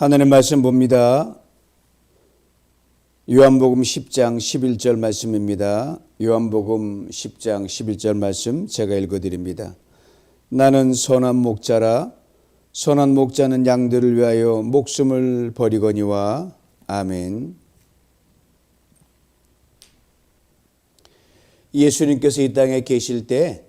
하나님 말씀 봅니다. 요한복음 10장 11절 말씀입니다. 요한복음 10장 11절 말씀 제가 읽어 드립니다. 나는 선한 목자라 선한 목자는 양들을 위하여 목숨을 버리거니와 아멘. 예수님께서 이 땅에 계실 때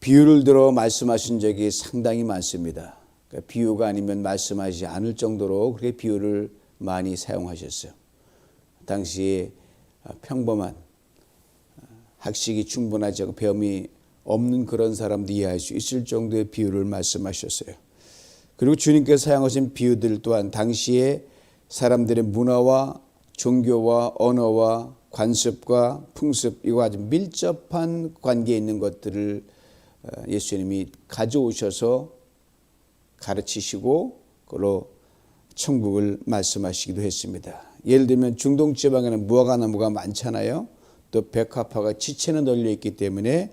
비유를 들어 말씀하신 적이 상당히 많습니다. 그러니까 비유가 아니면 말씀하지 않을 정도로 그렇게 비유를 많이 사용하셨어요. 당시에 평범한 학식이 충분하지 않고 배움이 없는 그런 사람도 이해할 수 있을 정도의 비유를 말씀하셨어요. 그리고 주님께서 사용하신 비유들 또한 당시에 사람들의 문화와 종교와 언어와 관습과 풍습 이거 아주 밀접한 관계에 있는 것들을 예수님이 가져오셔서 가르치시고 그로 천국을 말씀하시기도 했습니다. 예를 들면 중동 지방에는 무화과나무가 많잖아요. 또 백화파가 지체는 널려 있기 때문에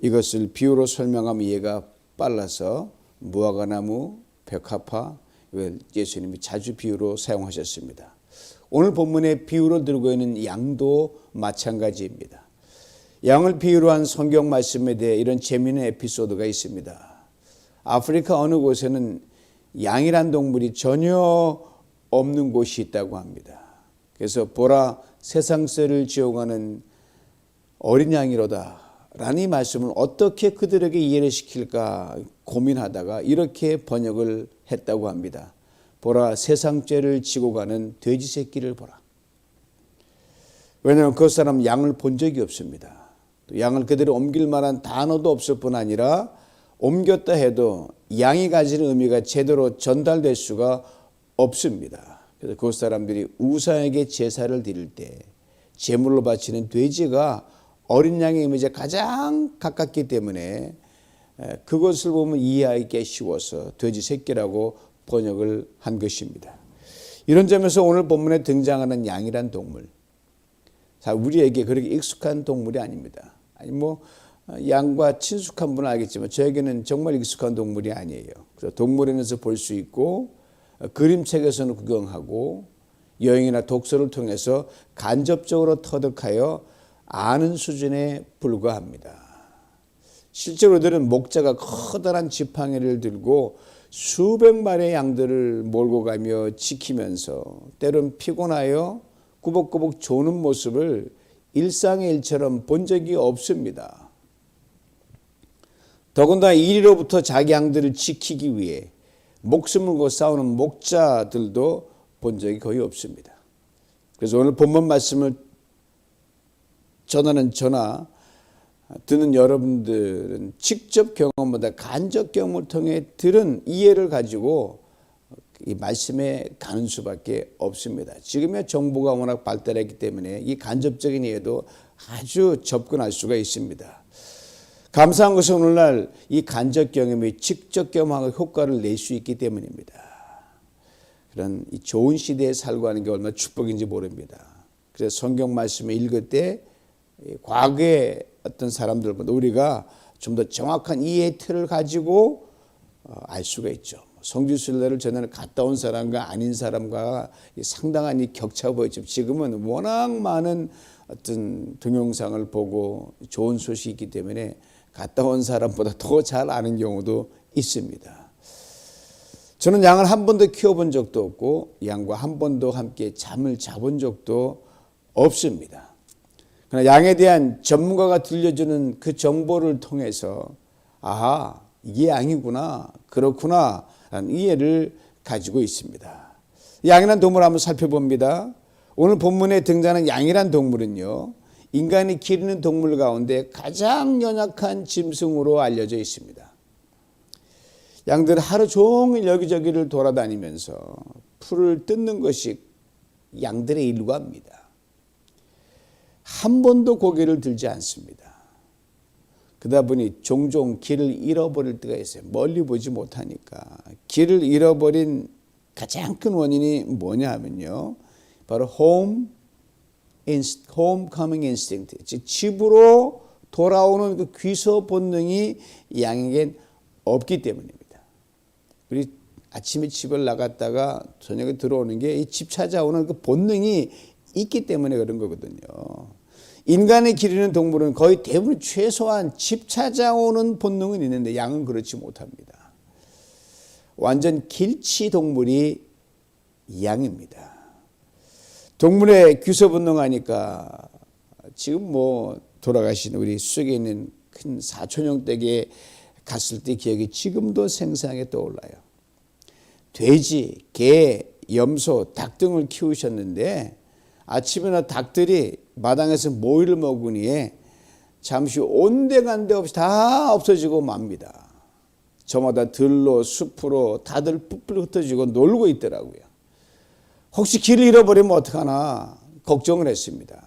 이것을 비유로 설명하면 이해가 빨라서 무화과나무, 백화파 이걸 예수님이 자주 비유로 사용하셨습니다. 오늘 본문의 비유로 들고 있는 양도 마찬가지입니다. 양을 비유로 한 성경 말씀에 대해 이런 재미있는 에피소드가 있습니다. 아프리카 어느 곳에는 양이란 동물이 전혀 없는 곳이 있다고 합니다. 그래서 보라 세상세를 지어가는 어린 양이로다 라는 이 말씀을 어떻게 그들에게 이해를 시킬까 고민하다가 이렇게 번역을 했다고 합니다. 보라 세상죄를 지고 가는 돼지 새끼를 보라. 왜냐하면 그 사람 양을 본 적이 없습니다. 또 양을 그대로 옮길 만한 단어도 없을 뿐 아니라 옮겼다 해도 양이 가지는 의미가 제대로 전달될 수가 없습니다. 그래서 그 사람들이 우상에게 제사를 드릴 때 제물로 바치는 돼지가 어린 양의 이미지에 가장 가깝기 때문에 그것을 보면 이해하기 쉬워서 돼지 새끼라고 번역을 한 것입니다. 이런 점에서 오늘 본문에 등장하는 양이란 동물, 우리에게 그렇게 익숙한 동물이 아닙니다. 아니 뭐 양과 친숙한 분은 알겠지만 저에게는 정말 익숙한 동물이 아니에요. 그래서 동물원에서 볼 수 있고 그림책에서는 구경하고 여행이나 독서를 통해서 간접적으로 터득하여 아는 수준에 불과합니다. 실제로 들은 목자가 커다란 지팡이를 들고 수백 마리의 양들을 몰고 가며 지키면서 때론 피곤하여 꾸벅꾸벅 조는 모습을 일상의 일처럼 본 적이 없습니다. 더군다나 이리로부터 자기 양들을 지키기 위해 목숨을 걸고 싸우는 목자들도 본 적이 거의 없습니다. 그래서 오늘 본문 말씀을 전하는 전화 듣는 여러분들은 직접 경험보다 간접 경험을 통해 들은 이해를 가지고 이 말씀에 가는 수밖에 없습니다. 지금의 정보가 워낙 발달했기 때문에 이 간접적인 이해도 아주 접근할 수가 있습니다. 감사한 것은 오늘날 이 간접 경험이 직접 경험하고 효과를 낼 수 있기 때문입니다. 그런 이 좋은 시대에 살고 하는 게 얼마나 축복인지 모릅니다. 그래서 성경 말씀을 읽을 때 과거의 어떤 사람들보다 우리가 좀 더 정확한 이해 틀을 가지고 알 수가 있죠. 성지순례를 전에는 갔다 온 사람과 아닌 사람과 상당한 이 격차가 보였죠. 지금은 워낙 많은 어떤 동영상을 보고 좋은 소식이 있기 때문에 갔다 온 사람보다 더 잘 아는 경우도 있습니다. 저는 양을 한 번도 키워본 적도 없고 양과 한 번도 함께 잠을 자본 적도 없습니다. 그러나 양에 대한 전문가가 들려주는 그 정보를 통해서 아하 이게 양이구나 그렇구나 라는 이해를 가지고 있습니다. 양이란 동물 한번 살펴봅니다. 오늘 본문에 등장하는 양이란 동물은요. 인간이 기르는 동물 가운데 가장 연약한 짐승으로 알려져 있습니다. 양들은 하루 종일 여기저기를 돌아다니면서 풀을 뜯는 것이 양들의 일과입니다. 한 번도 고개를 들지 않습니다. 그러다 보니 종종 길을 잃어버릴 때가 있어요. 멀리 보지 못하니까. 길을 잃어버린 가장 큰 원인이 뭐냐 하면요. 바로 home, homecoming instinct. 즉 집으로 돌아오는 그 귀서 본능이 양에겐 없기 때문입니다. 우리 아침에 집을 나갔다가 저녁에 들어오는 게 이 집 찾아오는 그 본능이 있기 때문에 그런 거거든요. 인간의 기르는 동물은 거의 대부분 최소한 집 찾아오는 본능은 있는데 양은 그렇지 못합니다. 완전 길치 동물이 양입니다. 동물의 규서 본능하니까 지금 뭐 돌아가신 우리 수석에 있는 큰 사촌형 댁에 갔을 때 기억이 지금도 생생하게 떠올라요. 돼지, 개, 염소, 닭 등을 키우셨는데 아침에나 닭들이 마당에서 모이를 먹으니 잠시 온데간데 없이 다 없어지고 맙니다. 저마다 들로 숲으로 다들 뿔뿔 흩어지고 놀고 있더라고요. 혹시 길을 잃어버리면 어떡하나 걱정을 했습니다.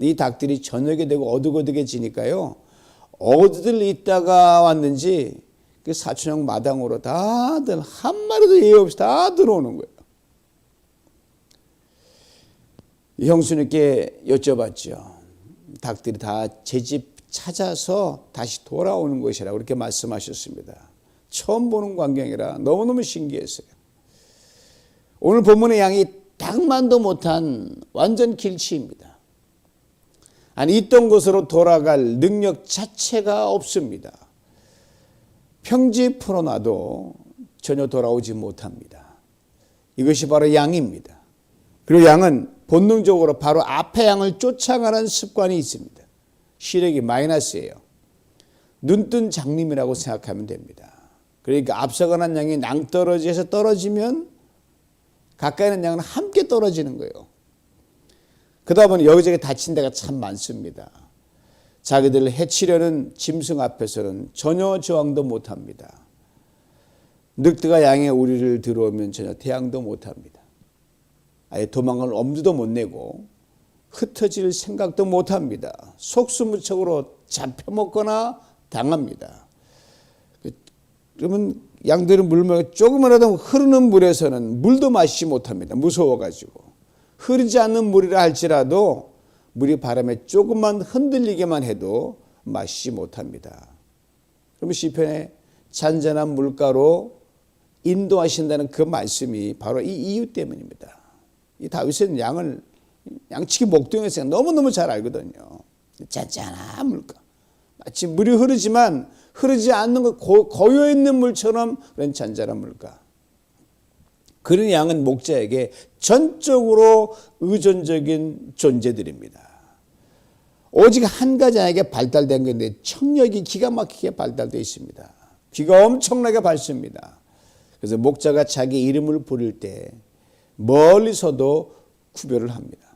이 닭들이 저녁에 되고 어둑어둑해지니까요. 어디들 있다가 왔는지 그 사촌형 마당으로 다들 한 마리도 예의 없이 다 들어오는 거예요. 형수님께 여쭤봤죠. 닭들이 다 제 집 찾아서 다시 돌아오는 것이라고 그렇게 말씀하셨습니다. 처음 보는 광경이라 너무너무 신기했어요. 오늘 본문의 양이 닭만도 못한 완전 길치입니다. 아니 있던 곳으로 돌아갈 능력 자체가 없습니다. 평지 풀어놔도 전혀 돌아오지 못합니다. 이것이 바로 양입니다. 그리고 양은 본능적으로 바로 앞에 양을 쫓아가는 습관이 있습니다. 시력이 마이너스예요. 눈뜬 장님이라고 생각하면 됩니다. 그러니까 앞서가는 양이 낭떠러지에서 떨어지면 가까이 있는 양은 함께 떨어지는 거예요. 그러다 보니 여기저기 다친 데가 참 많습니다. 자기들을 해치려는 짐승 앞에서는 전혀 저항도 못합니다. 늑대가 양의 우리를 들어오면 전혀 대항도 못합니다. 아예 도망갈 엄두도 못 내고 흩어질 생각도 못합니다. 속수무책으로 잡혀먹거나 당합니다. 그러면 양들은 물먹 조금이라도 흐르는 물에서는 물도 마시지 못합니다. 무서워가지고 흐르지 않는 물이라 할지라도 물이 바람에 조금만 흔들리게만 해도 마시지 못합니다. 그러면 시편에 잔잔한 물가로 인도하신다는 그 말씀이 바로 이 이유 때문입니다. 이 다윗은 양을 양치기 목동에서 너무너무 잘 알거든요. 잔잔한 물가. 마치 물이 흐르지만 흐르지 않는 것 고여 있는 물처럼 그런 잔잔한 물가. 그런 양은 목자에게 전적으로 의존적인 존재들입니다. 오직 한 가지 양에게 발달된 건데 청력이 기가 막히게 발달되어 있습니다. 귀가 엄청나게 밝습니다. 그래서 목자가 자기 이름을 부를 때 멀리서도 구별을 합니다.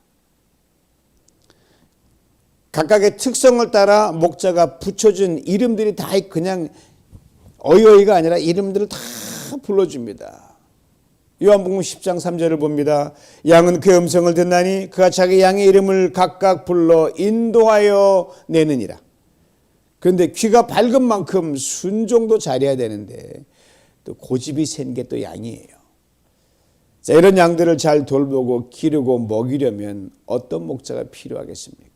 각각의 특성을 따라 목자가 붙여준 이름들이 다 그냥 어이어이가 아니라 이름들을 다 불러줍니다. 요한복음 10장 3절을 봅니다. 양은 그 음성을 듣나니 그가 자기 양의 이름을 각각 불러 인도하여 내느니라. 그런데 귀가 밝은 만큼 순종도 잘해야 되는데 또 고집이 센 게 또 양이에요. 자, 이런 양들을 잘 돌보고 기르고 먹이려면 어떤 목자가 필요하겠습니까?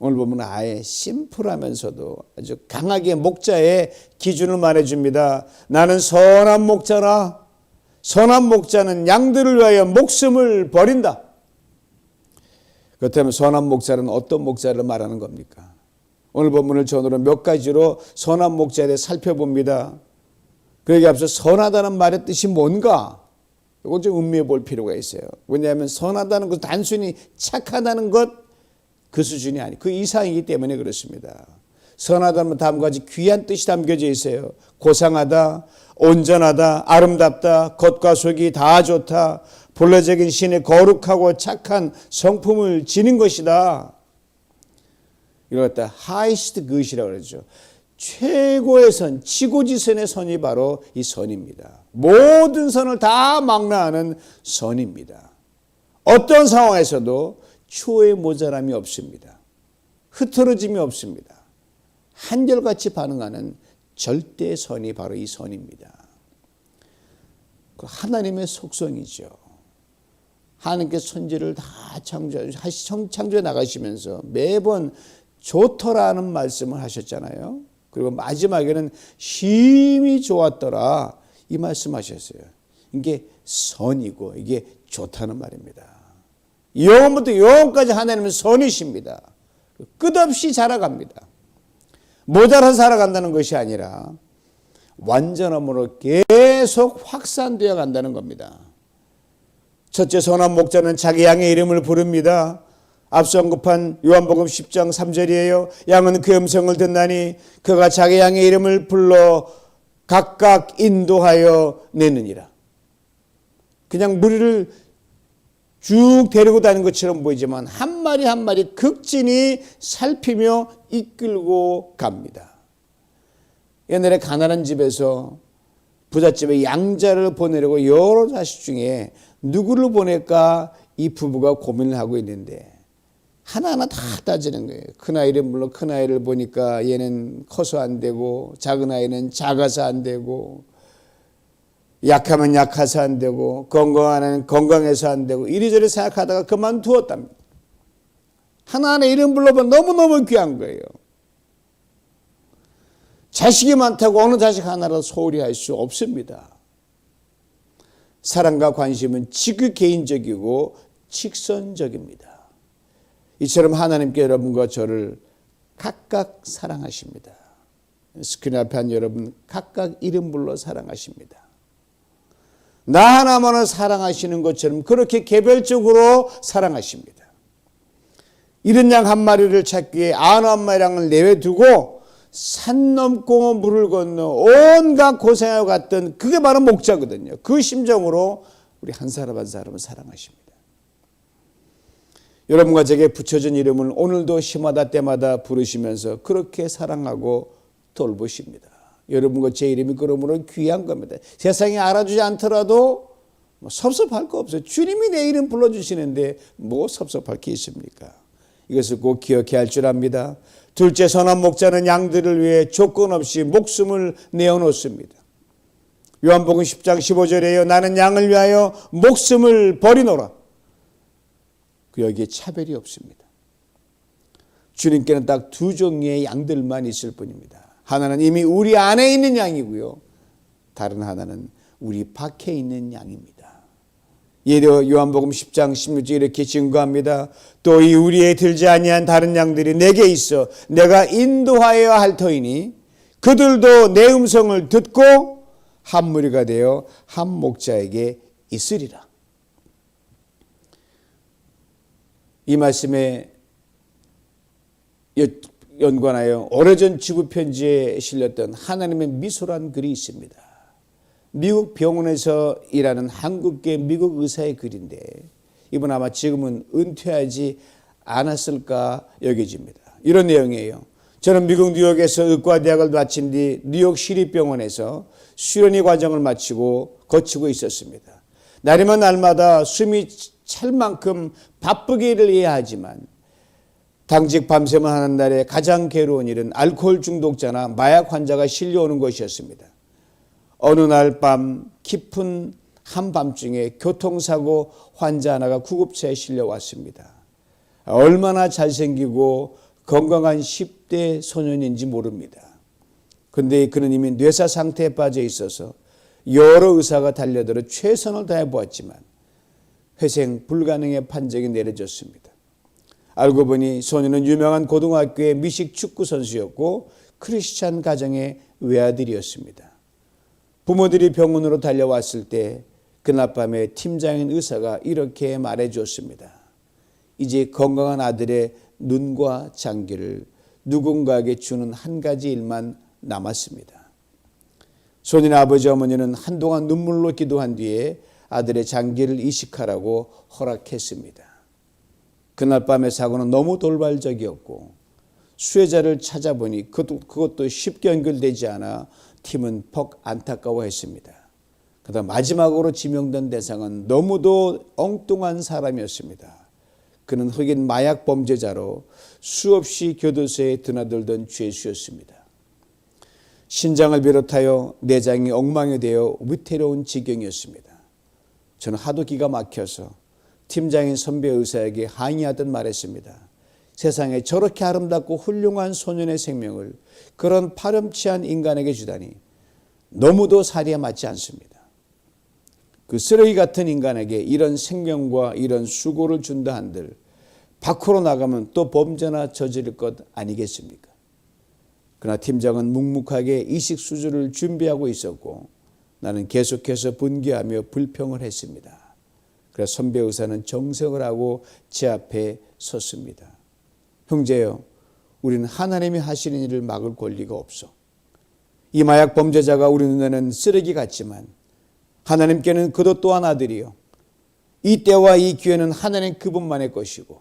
오늘 보면 아예 심플하면서도 아주 강하게 목자의 기준을 말해줍니다. 나는 선한 목자라. 선한 목자는 양들을 위하여 목숨을 버린다. 그렇다면 선한 목자는 어떤 목자를 말하는 겁니까? 오늘 본문을 전으로 몇 가지로 선한 목자에 대해 살펴봅니다. 그에게 앞서 선하다는 말의 뜻이 뭔가? 이거 좀 음미해 볼 필요가 있어요. 왜냐하면 선하다는 것, 단순히 착하다는 것, 그 수준이 아니, 그 이상이기 때문에 그렇습니다. 선하다면 다음과 같이 귀한 뜻이 담겨져 있어요. 고상하다, 온전하다, 아름답다, 겉과 속이 다 좋다, 본래적인 신의 거룩하고 착한 성품을 지닌 것이다. 이걸 갖다 하이스트 그것이라고 그러죠. 최고의 선, 지고지선의 선이 바로 이 선입니다. 모든 선을 다 망라하는 선입니다. 어떤 상황에서도 추호의 모자람이 없습니다. 흐트러짐이 없습니다. 한결같이 반응하는 절대 선이 바로 이 선입니다. 그 하나님의 속성이죠. 하나님께 선지를 다 창조해, 창조해 나가시면서 매번 좋더라는 말씀을 하셨잖아요. 그리고 마지막에는 심히 좋았더라. 이 말씀하셨어요. 이게 선이고 이게 좋다는 말입니다. 영원부터 영원까지 하나님은 선이십니다. 끝없이 자라갑니다. 모자라 살아간다는 것이 아니라 완전함으로 계속 확산되어 간다는 겁니다. 첫째 선한 목자는 자기 양의 이름을 부릅니다. 앞서 언급한 요한복음 10장 3절이에요. 양은 그 음성을 듣나니 그가 자기 양의 이름을 불러 각각 인도하여 내느니라. 그냥 무리를 쭉 데리고 다니는 것처럼 보이지만 한 마리 한 마리 극진히 살피며 이끌고 갑니다. 옛날에 가난한 집에서 부잣집에 양자를 보내려고 여러 자식 중에 누구를 보낼까 이 부부가 고민을 하고 있는데 하나하나 다 따지는 거예요. 큰 아이를 물론 큰 아이를 보니까 얘는 커서 안 되고 작은 아이는 작아서 안 되고 약하면 약해서 안 되고 애는 건강해서 안 되고 이리저리 생각하다가 그만두었답니다. 하나하나 이름 불러보면 너무너무 귀한 거예요. 자식이 많다고 어느 자식 하나라도 소홀히 할 수 없습니다. 사랑과 관심은 지극 개인적이고 직선적입니다. 이처럼 하나님께 여러분과 저를 각각 사랑하십니다. 스크린 앞에 한 여러분 각각 이름 불러 사랑하십니다. 나 하나만을 사랑하시는 것처럼 그렇게 개별적으로 사랑하십니다. 이른 양 한 마리를 찾기 위해 아너 한 마리랑을 내외두고 산 넘고 물을 건너 온갖 고생하고 갔던 그게 바로 목자거든요. 그 심정으로 우리 한 사람 한 사람을 사랑하십니다. 여러분과 제게 붙여진 이름을 오늘도 시마다 때마다 부르시면서 그렇게 사랑하고 돌보십니다. 여러분과 제 이름이 그러므로 귀한 겁니다. 세상이 알아주지 않더라도 뭐 섭섭할 거 없어요. 주님이 내 이름 불러주시는데 뭐 섭섭할 게 있습니까? 이것을 꼭 기억해야 할 줄 압니다. 둘째 선한 목자는 양들을 위해 조건 없이 목숨을 내어놓습니다. 요한복음 10장 15절에요. 나는 양을 위하여 목숨을 버리노라. 그 여기에 차별이 없습니다. 주님께는 딱 두 종류의 양들만 있을 뿐입니다. 하나는 이미 우리 안에 있는 양이고요. 다른 하나는 우리 밖에 있는 양입니다. 예로 요한복음 10장 16절 이렇게 증거합니다. 또 이 우리에 들지 아니한 다른 양들이 내게 있어 내가 인도하여야 할 터이니 그들도 내 음성을 듣고 한 무리가 되어 한 목자에게 있으리라. 이 말씀에 연관하여 오래전 지구 편지에 실렸던 하나님의 미소란 글이 있습니다. 미국 병원에서 일하는 한국계 미국 의사의 글인데 이분 아마 지금은 은퇴하지 않았을까 여겨집니다. 이런 내용이에요. 저는 미국 뉴욕에서 의과대학을 마친 뒤 뉴욕 시립병원에서 수련의 과정을 마치고 거치고 있었습니다. 날이면 날마다 숨이 찰 만큼 바쁘게 일을 해야 하지만 당직 밤샘을 하는 날에 가장 괴로운 일은 알코올 중독자나 마약 환자가 실려오는 것이었습니다. 어느 날 밤 깊은 한밤중에 교통사고 환자 하나가 구급차에 실려왔습니다. 얼마나 잘생기고 건강한 10대 소년인지 모릅니다. 근데 그는 이미 뇌사 상태에 빠져 있어서 여러 의사가 달려들어 최선을 다해 보았지만 회생 불가능의 판정이 내려졌습니다. 알고 보니 소년은 유명한 고등학교의 미식 축구 선수였고 크리스찬 가정의 외아들이었습니다. 부모들이 병원으로 달려왔을 때 그날 밤에 팀장인 의사가 이렇게 말해 줬습니다. 이제 건강한 아들의 눈과 장기를 누군가에게 주는 한 가지 일만 남았습니다. 소년의 아버지 어머니는 한동안 눈물로 기도한 뒤에 아들의 장기를 이식하라고 허락했습니다. 그날 밤의 사고는 너무 돌발적이었고 수혜자를 찾아보니 그것도, 쉽게 연결되지 않아 팀은 퍽 안타까워했습니다. 그다음 마지막으로 지명된 대상은 너무도 엉뚱한 사람이었습니다. 그는 흑인 마약 범죄자로 수없이 교도소에 드나들던 죄수였습니다. 신장을 비롯하여 내장이 엉망이 되어 위태로운 지경이었습니다. 저는 하도 기가 막혀서 팀장인 선배 의사에게 항의하듯 말했습니다. 세상에 저렇게 아름답고 훌륭한 소년의 생명을 그런 파렴치한 인간에게 주다니 너무도 사리에 맞지 않습니다. 그 쓰레기 같은 인간에게 이런 생명과 이런 수고를 준다 한들 밖으로 나가면 또 범죄나 저지를 것 아니겠습니까? 그러나 팀장은 묵묵하게 이식 수술을 준비하고 있었고 나는 계속해서 분개하며 불평을 했습니다. 그래서 선배 의사는 정색을 하고 제 앞에 섰습니다. 형제여, 우리는 하나님이 하시는 일을 막을 권리가 없어. 이 마약 범죄자가 우리 눈에는 쓰레기 같지만 하나님께는 그도 또한 아들이요. 이 때와 이 기회는 하나님 그분만의 것이고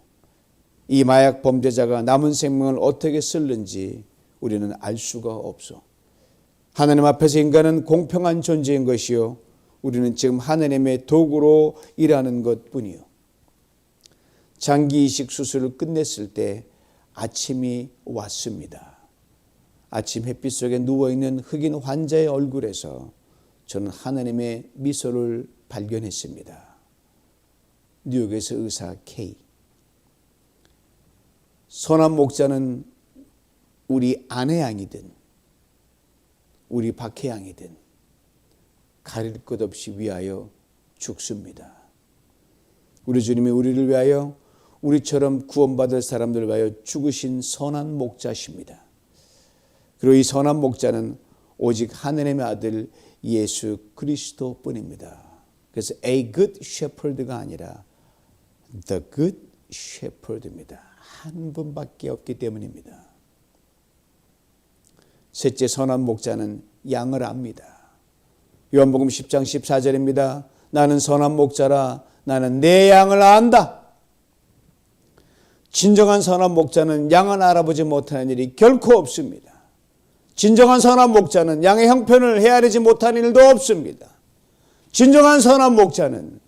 이 마약 범죄자가 남은 생명을 어떻게 쓸는지 우리는 알 수가 없어. 하나님 앞에서 인간은 공평한 존재인 것이요. 우리는 지금 하나님의 도구로 일하는 것 뿐이요. 장기 이식 수술을 끝냈을 때 아침이 왔습니다. 아침 햇빛 속에 누워있는 흑인 환자의 얼굴에서 저는 하나님의 미소를 발견했습니다. 뉴욕에서 의사 K. 선한 목자는 우리 아내 양이든 우리 박해 양이든 가릴 것 없이 위하여 죽습니다. 우리 주님이 우리를 위하여 우리처럼 구원받을 사람들을 위하여 죽으신 선한 목자십니다. 그리고 이 선한 목자는 오직 하나님의 아들 예수 그리스도 뿐입니다. 그래서 a good shepherd가 아니라 the good shepherd입니다. 한 분밖에 없기 때문입니다. 셋째 선한 목자는 양을 압니다. 요한복음 10장 14절입니다. 나는 선한 목자라 나는 내 양을 안다. 진정한 선한 목자는 양을 알아보지 못하는 일이 결코 없습니다. 진정한 선한 목자는 양의 형편을 헤아리지 못하는 일도 없습니다. 진정한 선한 목자는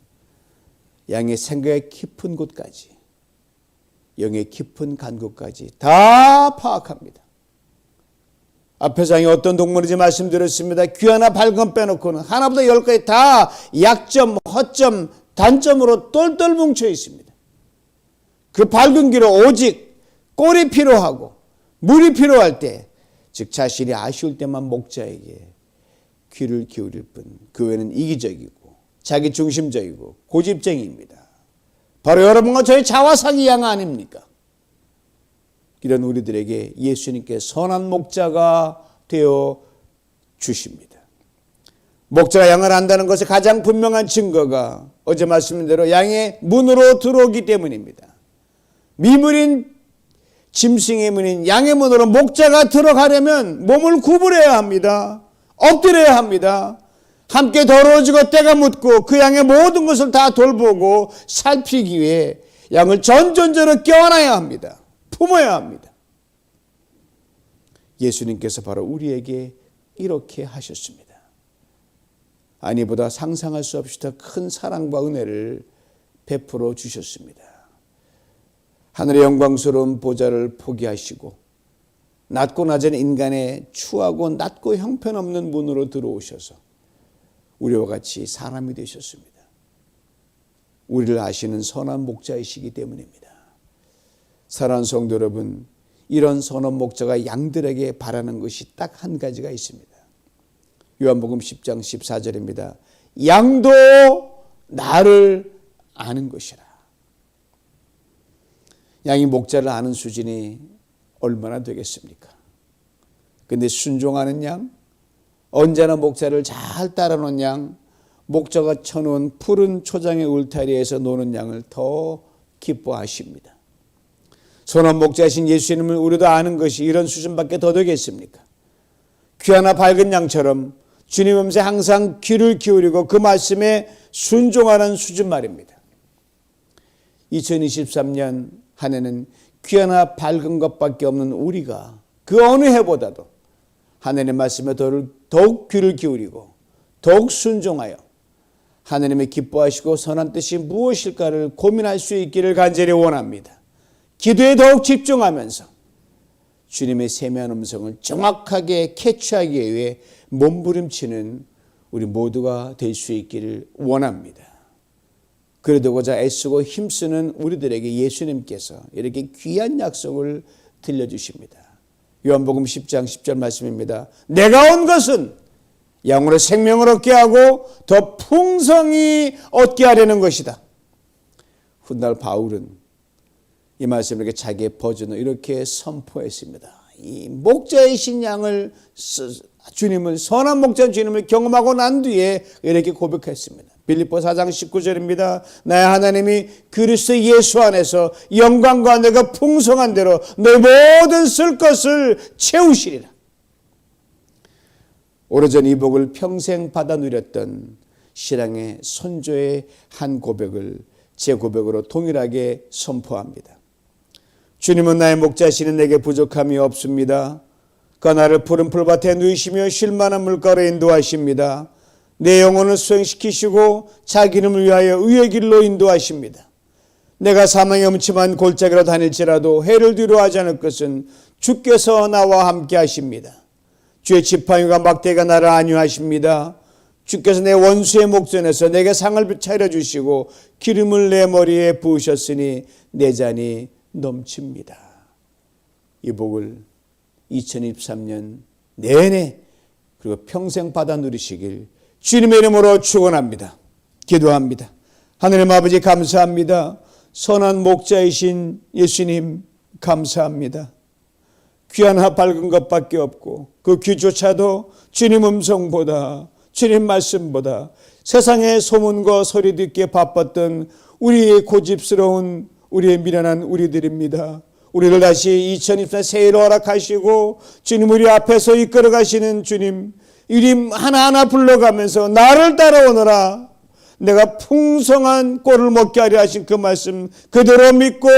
양의 생각의 깊은 곳까지 영의 깊은 간곳까지 다 파악합니다. 앞에 장에 어떤 동물인지 말씀드렸습니다. 귀 하나 발건 빼놓고는 하나보다 열 가지 다 약점, 허점, 단점으로 똘똘 뭉쳐 있습니다. 그 밝은 귀로 오직 꼴이 필요하고 물이 필요할 때, 즉 자신이 아쉬울 때만 목자에게 귀를 기울일 뿐, 그 외에는 이기적이고 자기 중심적이고 고집쟁이입니다. 바로 여러분과 저의 자화상이 양 아닙니까? 이런 우리들에게 예수님께 선한 목자가 되어 주십니다. 목자가 양을 안다는 것의 가장 분명한 증거가 어제 말씀드린 대로 양의 문으로 들어오기 때문입니다. 미문인 짐승의 문인 양의 문으로 목자가 들어가려면 몸을 구부려야 합니다. 엎드려야 합니다. 함께 더러워지고 때가 묻고 그 양의 모든 것을 다 돌보고 살피기 위해 양을 전전적으로 껴안아야 합니다. 품어야 합니다. 예수님께서 바로 우리에게 이렇게 하셨습니다. 아니보다 상상할 수 없이 더 큰 사랑과 은혜를 베풀어 주셨습니다. 하늘의 영광스러운 보좌를 포기하시고 낮고 낮은 인간의 추하고 낮고 형편없는 문으로 들어오셔서 우리와 같이 사람이 되셨습니다. 우리를 아시는 선한 목자이시기 때문입니다. 사랑하는 성도 여러분, 이런 선한 목자가 양들에게 바라는 것이 딱 한 가지가 있습니다. 요한복음 10장 14절입니다. 양도 나를 아는 것이라. 양이 목자를 아는 수준이 얼마나 되겠습니까? 근데 순종하는 양, 언제나 목자를 잘 따라놓은 양, 목자가 쳐놓은 푸른 초장의 울타리에서 노는 양을 더 기뻐하십니다. 선한 목자이신 예수님을 우리도 아는 것이 이런 수준밖에 더 되겠습니까? 귀하나 밝은 양처럼 주님 음세 항상 귀를 기울이고 그 말씀에 순종하는 수준 말입니다. 2023년 한 해는 귀하나 밝은 것밖에 없는 우리가 그 어느 해보다도 하나님의 말씀에 더욱 귀를 기울이고 더욱 순종하여 하나님의 기뻐하시고 선한 뜻이 무엇일까를 고민할 수 있기를 간절히 원합니다. 기도에 더욱 집중하면서 주님의 세미한 음성을 정확하게 캐치하기 위해 몸부림치는 우리 모두가 될 수 있기를 원합니다. 그러고자 애쓰고 힘쓰는 우리들에게 예수님께서 이렇게 귀한 약속을 들려주십니다. 요한복음 10장 10절 말씀입니다. 내가 온 것은 영으로 생명을 얻게 하고 더 풍성히 얻게 하려는 것이다. 훗날 바울은 이 말씀을 이렇게 자기의 버전을 이렇게 선포했습니다. 이 목자이신 양을 쓰- 주님을 선한 목자 주님을 경험하고 난 뒤에 이렇게 고백했습니다. 빌립보 4장 19절입니다. 나의 하나님이 그리스도 예수 안에서 영광과 내가 풍성한 대로 내 모든 쓸 것을 채우시리라. 오래전 이 복을 평생 받아 누렸던 신앙의 선조의 한 고백을 제 고백으로 동일하게 선포합니다. 주님은 나의 목자시는 내게 부족함이 없습니다. 그 나를 푸른 풀밭에 누이시며 쉴만한 물가로 인도하십니다. 내 영혼을 수행시키시고 자기 이름을 위하여 의의 길로 인도하십니다. 내가 사망의 음침한 골짜기로 다닐지라도 해를 뒤로 하지 않을 것은 주께서 나와 함께 하십니다. 주의 지팡이가 막대가 나를 안위하십니다. 주께서 내 원수의 목전에서 내게 상을 차려 주시고 기름을 내 머리에 부으셨으니 내 잔이 넘칩니다. 이 복을 2023년 내내 그리고 평생 받아 누리시길 주님의 이름으로 축원합니다. 기도합니다. 하늘의 아버지 감사합니다. 선한 목자이신 예수님 감사합니다. 귀한 하 밝은 것밖에 없고 그 귀조차도 주님 음성보다 주님 말씀보다 세상의 소문과 소리 듣기에 바빴던 우리의 고집스러운 우리의 미련한 우리들입니다. 우리를 다시 2024 새해로 허락하시고 주님 우리 앞에서 이끌어 가시는 주님 이름 하나하나 불러가면서 나를 따라오너라 내가 풍성한 꼴을 먹게 하려 하신 그 말씀 그대로 믿고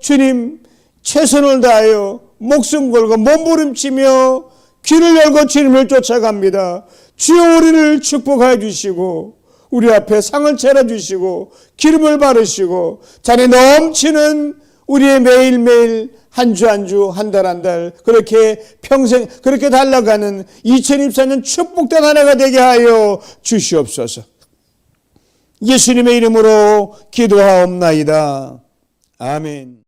주님 최선을 다하여 목숨 걸고 몸부림치며 귀를 열고 주님을 쫓아갑니다. 주여 우리를 축복하여 주시고 우리 앞에 상을 차려 주시고 기름을 바르시고 잔에 넘치는 우리의 매일매일 한 주 한 주 한 달 한 달 그렇게 평생 그렇게 달려가는 2024년 축복된 한 해가 되게 하여 주시옵소서. 예수님의 이름으로 기도하옵나이다. 아멘.